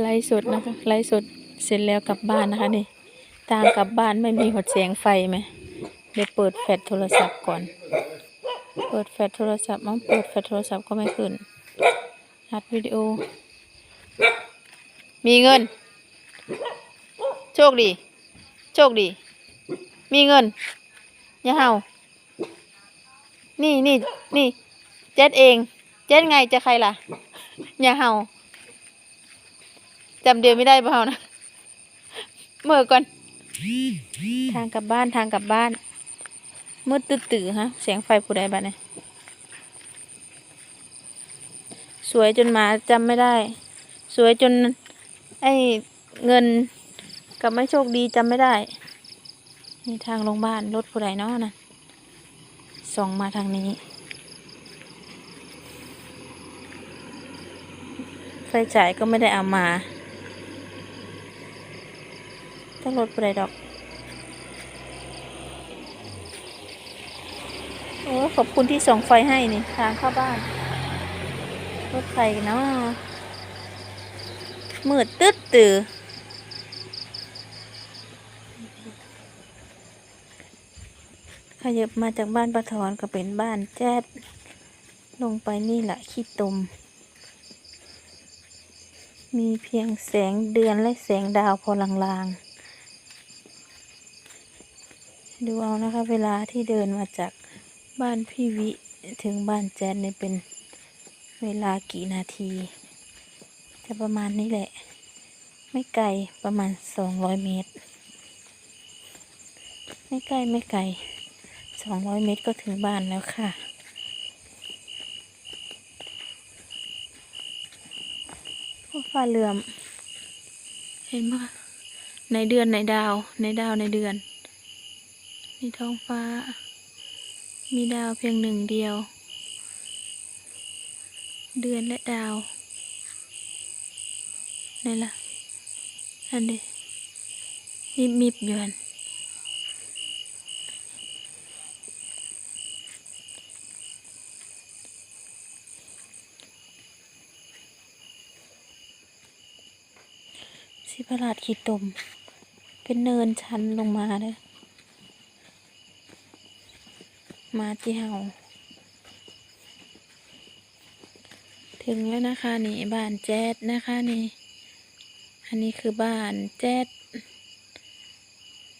ไลฟ์สดนะคะไลฟ์สดเสร็จแล้วกลับบ้านนะคะนี่ทางกลับบ้านไม่มีหดแสงไฟไหมเดี๋ยวเปิดแฟลชโทรศัพท์ก่อน เปิดแฟลชโทรศัพท์มั้งเปิดแฟลชโทรศัพท์ก็ไม่ขึ้นอัดวิดีโอ มีเงิน โชคดี โชคดี มีเงินอย่าเห่านี่นี่นี่เจ็ดเอง เจ็ดไงจะใครล่ะอย่าเห่า จำเดียวไม่ได้เปล่านะเมื่อก่อน ทางกลับบ้านทางกลับบ้านมืดตื้อๆฮะเสียงไฟผู้ใดบ้านเนี่ยสวยจนหมาจำไม่ได้ สวยจน ไอ้เงินกับไม่โชคดีจำไม่ได้ นี่ทางโรงพยาบาลรถผู้ใดเนาะนะส่องมาทางนี้ ไฟฉายก็ไม่ได้เอามา้องรถผู้ใดดอก โอ้ขอบคุณที่ส่องไฟให้นี่ทางเข้าบ้าน รถไฟเนาะมืดตึ๊ดตื่อขยับมาจากบ้านปะทอนก็เป็นบ้านแจ๊ดลงไปนี่แหละขี้ตม มีเพียงแสงเดือนและแสงดาวพอลางๆ ดูเอานะคะ เวลาที่เดินมาจากบ้านพี่วิถึงบ้านแจ๊ดเนี่ยเป็นเวลากี่นาที จะประมาณนี้แหละ ไม่ไกลประมาณสองร้อยเมตร ไม่ใกล้ไม่ไกลสองร้อยเมตรก็ถึงบ้านแล้วค่ะฟ้าเหลื่อม เห็นปะในเดือนในดาวในดาวในเดือน นี่ท้องฟ้า มีดาวเพียงหนึ่งเดียว เดือนและดาวนี่ล่ะอันนี้มิบมิบอยู่อันสิประหลาดขีดตม เป็นเนินชันลงมาเลย มาที่เฮาถึงแล้วนะคะนี่บ้านแจ๊ดนะคะนี่ อันนี้คือบ้านแจ๊ด